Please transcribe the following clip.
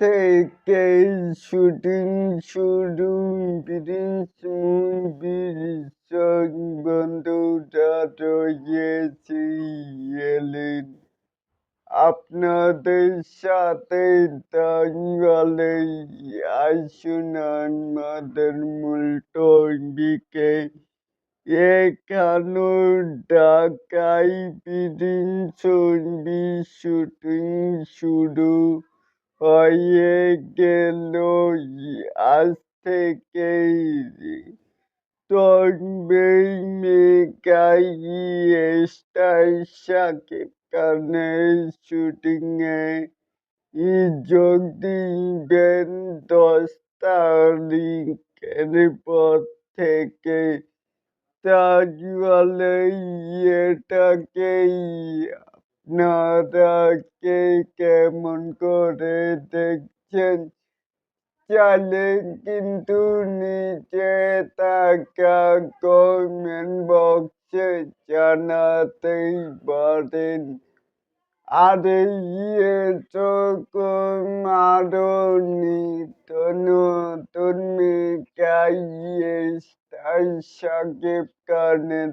থেকেই শুটিং শুরু প্রিন্স মুভির বন্ধুরা এলেন। আপনাদের সাথে তাহলে আসুন আমাদের মূল টপিকে এখানো ঢাকায় ছবির শুটিং শুরু। হয়ে গেল আজ থেকেই তবে মেগাই স্টার শাকিব খানের শুটিংয়ে যোগ দিবেন দশ তারিখের পর থেকে তাহলে এটাকেই আপনারা কে কেমন করে দেখছেন? চাইলে কিন্তু নিচে থাকা কমেন্ট বক্সে জানাতেই পারেন। আর এরকম আরও নিত্য নতুন মেগাই স্টার শাকিব খানের